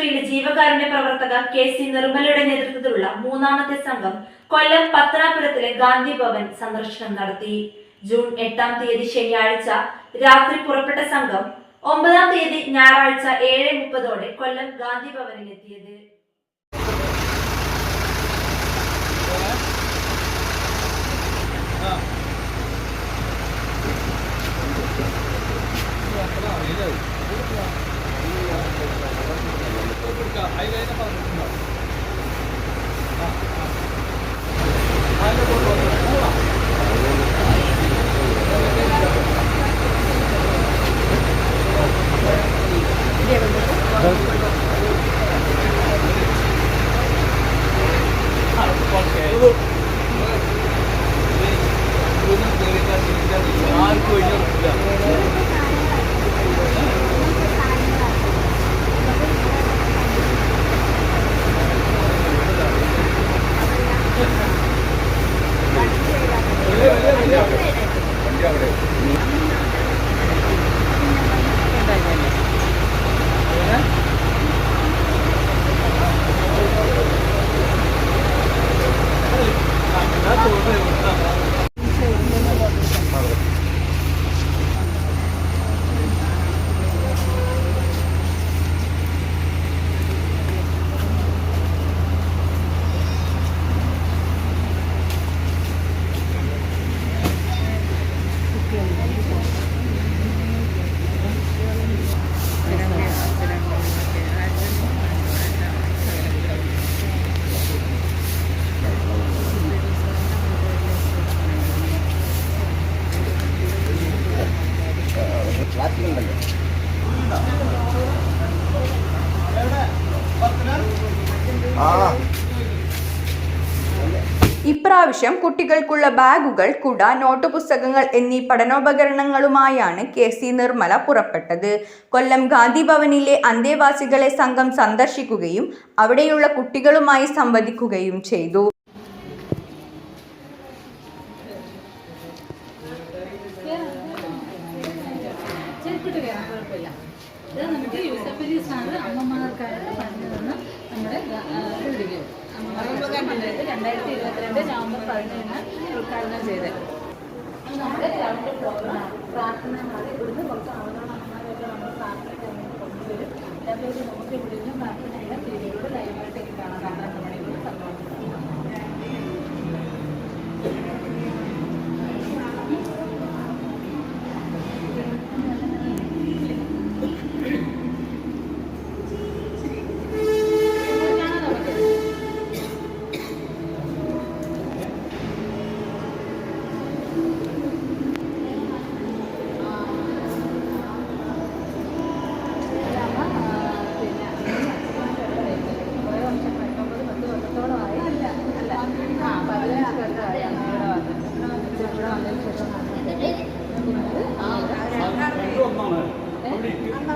കുടുംബശ്രീയിലെ ജീവകാരുണ്യ പ്രവർത്തക K C നിർമ്മലയുടെ നേതൃത്വത്തിലുള്ള മൂന്നാമത്തെ സംഘം കൊല്ലം പത്തനാപുരത്തിലെ ഗാന്ധി ഭവൻ സന്ദർശനം നടത്തി. ജൂൺ എട്ടാം തീയതി ശനിയാഴ്ച രാത്രി പുറപ്പെട്ട സംഘം ഒമ്പതാം തീയതി ഞായറാഴ്ച ഏഴ് മുപ്പതോടെ കൊല്ലം ഗാന്ധി ഭവനിലെത്തിയത്. ఇప్పుడు హైవే అయినా ഇപ്രാവശ്യം കുട്ടികൾക്കുള്ള ബാഗുകൾ കുട നോട്ട് പുസ്തകങ്ങൾ എന്നീ പഠനോപകരണങ്ങളുമായാണ് കെ സി നിർമ്മല പുറപ്പെട്ടത്. കൊല്ലം ഗാന്ധി ഭവനിലെ അന്തേവാസികളെ സംഘം സന്ദർശിക്കുകയും അവിടെയുള്ള കുട്ടികളുമായി സംവദിക്കുകയും ചെയ്തു. അമ്മമാർക്ക് പഞ്ചായത്ത് രണ്ടായിരത്തി ഇരുപത്തിരണ്ട് നവംബർ പതിനേഴിന് ഉദ്ഘാടനം ചെയ്തത്. നമ്മുടെ ഗ്രൗണ്ട് പ്രോഗ്രാം പ്രാർത്ഥന മാറി ഇവിടുന്ന് കുറച്ച് അമ്മമാരൊക്കെ നമ്മൾ പ്രാർത്ഥന കൊണ്ടുവരും. അതേപോലെ നമുക്ക് ഇവിടുന്ന് പ്രാർത്ഥനയുടെ പീരീഡ്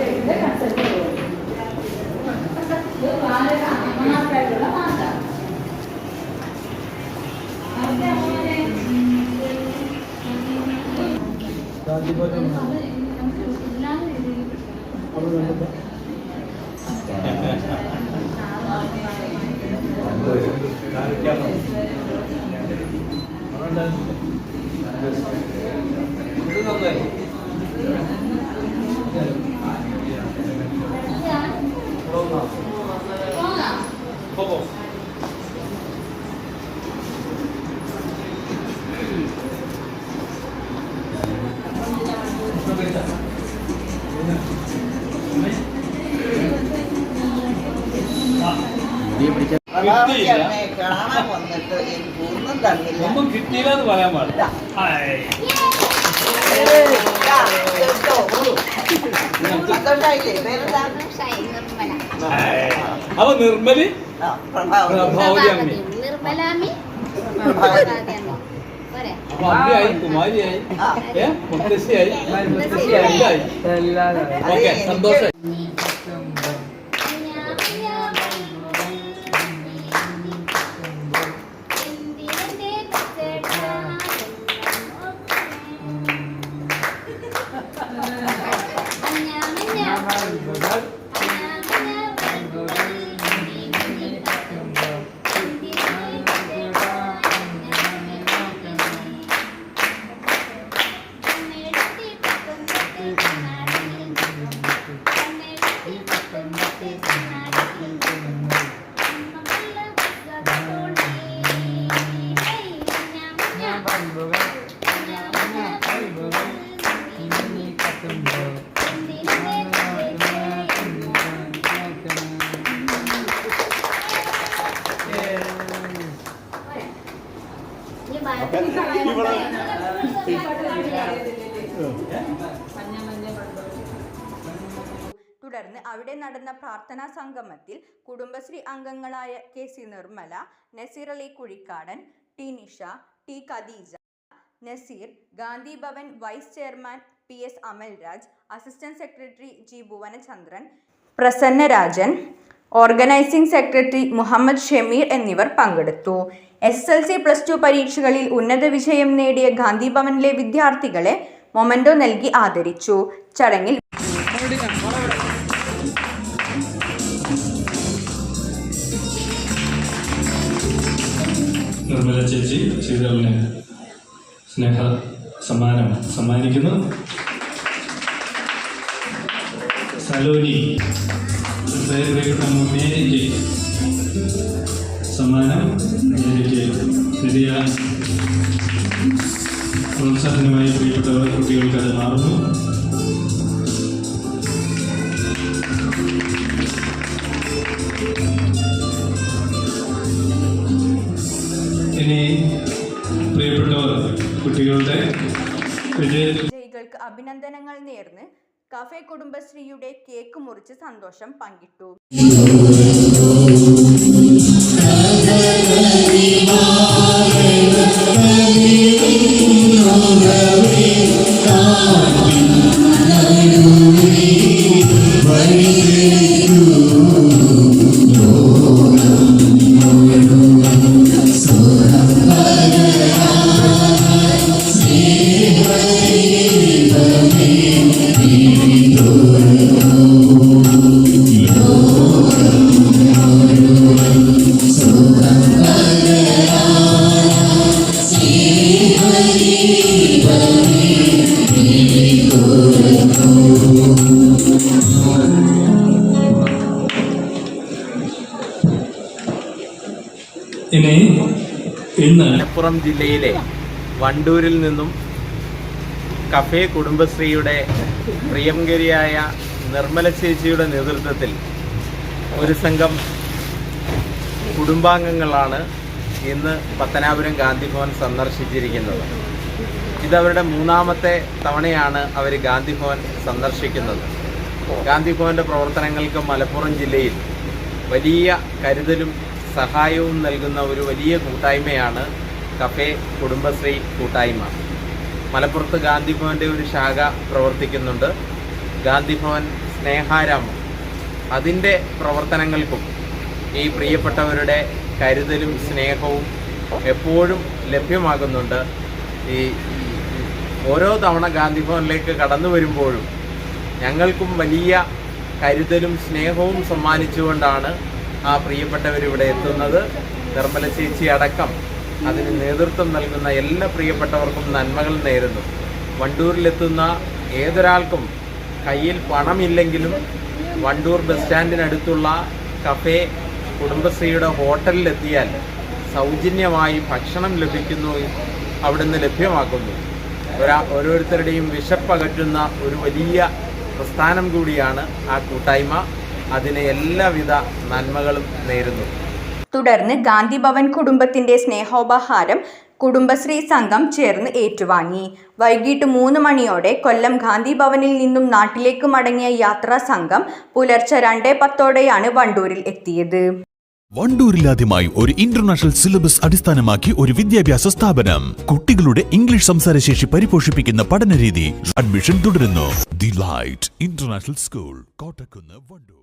അവരുടെ കൺസൾട്ട് പോകുന്നത് ഇത് വളരെ അമ്മമാർക്കായിട്ടുള്ള മാർഗമാണ് അവരുടെ അമ്മമാരെ Thank you. പ്രഭാവതിയമ്മയെ കാണാൻ വന്നിട്ട് എനിക്ക് ഒന്നും തന്നില്ല ഒന്നും കിട്ടിയില്ല എന്ന് പറയാൻ പാടില്ല. അപ്പൊ നിർമ്മൽ? നിർമ്മലാമി അപ്പൊ അമ്മയായി കുമാരിയായി മുത്തശ്ശിയായി എല്ലായി ഓക്കെ സന്തോഷം തുടർന്ന് അവിടെ നടന്ന പ്രാർത്ഥനാ സംഗമത്തിൽ കുടുംബശ്രീ അംഗങ്ങളായ K C Nirmala Naseer Ali Kuzhikkadan T Nisha T Khadeeja Naseer Gandhi Bhavan vice chairman P S Amalraj assistant secretary G Bhuvanachandran Prasannarajan organising secretary Muhammad Shameer എന്നിവർ പങ്കെടുത്തു. S L C plus two പരീക്ഷകളിൽ ഉന്നത വിജയം നേടിയ ഗാന്ധി ഭവനിലെ വിദ്യാർത്ഥികളെ മൊമൻഡോ നൽകി ആദരിച്ചു. ചടങ്ങിൽ നിർമ്മല ചേച്ചി ശ്രീധരന് സ്നേഹ സമ്മാനം സമ്മാനിക്കുന്നു. സലോനി. പ്രിയപ്പെട്ട മേരിക്ക് സമ്മാനം മേരിക്ക് വലിയ പ്രോത്സാഹനമായി പ്രിയപ്പെട്ട കുട്ടികൾക്ക് അത് മാറുന്നു. ഇനി പ്രിയപ്പെട്ടവർ കുട്ടികളുടെ വിജയ അഭിനന്ദനങ്ങൾ നേർന്ന് കഫേ കുടുംബശ്രീയുടെ കേക്ക് മുറിച്ച് സന്തോഷം പങ്കിട്ടു. മലപ്പുറം ജില്ലയിലെ വണ്ടൂരിൽ നിന്നും കഫേ കുടുംബശ്രീയുടെ പ്രിയങ്കരിയായ നിർമ്മല ചേച്ചിയുടെ നേതൃത്വത്തിൽ ഒരു സംഘം കുടുംബാംഗങ്ങളാണ് ഇന്ന് പത്തനാപുരം ഗാന്ധിഭവൻ സന്ദർശിച്ചിരിക്കുന്നത്. ഇതവരുടെ മൂന്നാമത്തെ തവണയാണ് അവർ ഗാന്ധിഭവൻ സന്ദർശിക്കുന്നത്. ഗാന്ധി ഭവന്റെ പ്രവർത്തനങ്ങൾക്ക് മലപ്പുറം ജില്ലയിൽ വലിയ കരുതലും സഹായവും നൽകുന്ന ഒരു വലിയ കൂട്ടായ്മയാണ് കഫേ കുടുംബശ്രീ കൂട്ടായ്മ. മലപ്പുറത്ത് ഗാന്ധി ഭവന്റെ ഒരു ശാഖ പ്രവർത്തിക്കുന്നുണ്ട്. ഗാന്ധിഭവൻ സ്നേഹാരാമം. അതിന്റെ പ്രവർത്തനങ്ങൾക്കും ഈ പ്രിയപ്പെട്ടവരുടെ കരുതലും സ്നേഹവും എപ്പോഴും ലഭ്യമാകുന്നുണ്ട്. ഈ ഓരോ തവണ ഗാന്ധിഭവനിലേക്ക് കടന്നു വരുമ്പോഴും ഞങ്ങൾക്കും വലിയ കരുതലും സ്നേഹവും സമ്മാനിച്ചുകൊണ്ടാണ് ആ പ്രിയപ്പെട്ടവരിവിടെ എത്തുന്നത് നിർമ്മല ചേച്ചി അടക്കം. അതിന് നേതൃത്വം നൽകുന്ന എല്ലാ പ്രിയപ്പെട്ടവർക്കും നന്മകൾ നേരുന്നു. വണ്ടൂരിലെത്തുന്ന ഏതൊരാൾക്കും കയ്യിൽ പണമില്ലെങ്കിലും വണ്ടൂർ ബസ് സ്റ്റാൻഡിനടുത്തുള്ള കഫേ കുടുംബശ്രീയുടെ ഹോട്ടലിലെത്തിയാൽ സൗജന്യമായി ഭക്ഷണം ലഭിക്കുന്നു അവിടുന്ന് ലഭ്യമാക്കുന്നു. ഒരാ ഓരോരുത്തരുടെയും വിശപ്പകറ്റുന്ന ഒരു വലിയ പ്രസ്ഥാനം കൂടിയാണ് ആ കൂട്ടായ്മ. അതിന് എല്ലാവിധ നന്മകളും നേരുന്നു. തുടർന്ന് ഗാന്ധിഭവൻ കുടുംബത്തിന്റെ സ്നേഹോപഹാരം കുടുംബശ്രീ സംഘം ചേർന്ന് ഏറ്റുവാങ്ങി. വൈകിട്ട് മൂന്ന് മണിയോടെ കൊല്ലം ഗാന്ധി ഭവനിൽ നിന്നും നാട്ടിലേക്ക് മടങ്ങിയ യാത്രാ സംഘം പുലർച്ചെ രണ്ടേ പത്തോടെയാണ് വണ്ടൂരിൽ എത്തിയത്. വണ്ടൂരിലാദ്യമായി ഒരു ഇന്റർനാഷണൽ സിലബസ് അടിസ്ഥാനമാക്കി ഒരു വിദ്യാഭ്യാസ സ്ഥാപനം. കുട്ടികളുടെ ഇംഗ്ലീഷ് സംസാരശേഷി പരിപോഷിപ്പിക്കുന്ന പഠനരീതി അഡ്മിഷൻ തുടരുന്നു. The light international school Kottakkunnu Wandoor.